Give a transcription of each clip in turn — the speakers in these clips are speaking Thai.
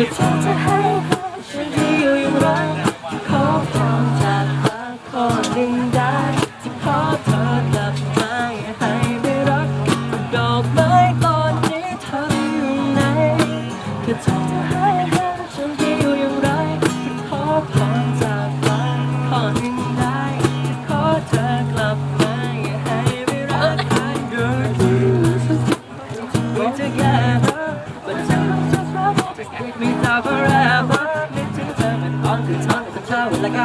ก็เธอจะให้ฉันที่อยู่อย่างไรขอพรจากปากคนหนึ่งได้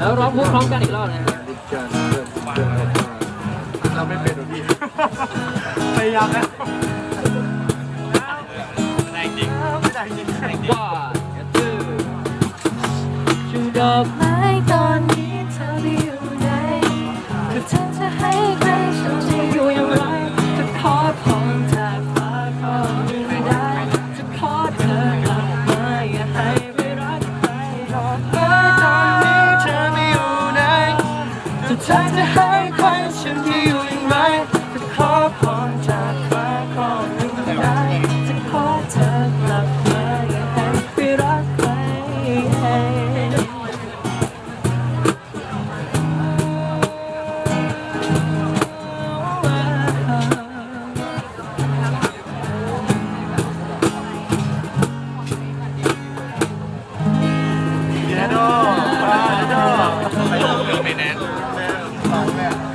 แล้วร้องพูดพร้อมกันอีกรอบนะดิจันเริ่ริ่มาเราไม่เป็นหรอกพี่พยายามนะหวแรงจริงแรงจริงว่า เธอจะใหายไปฉันที่อยู่อย่างไรจะขอพรจากฟ้าขอหนึ่งได้จะขอเธอกลับมาอย่าให้ไปรักใครให้ไปแน่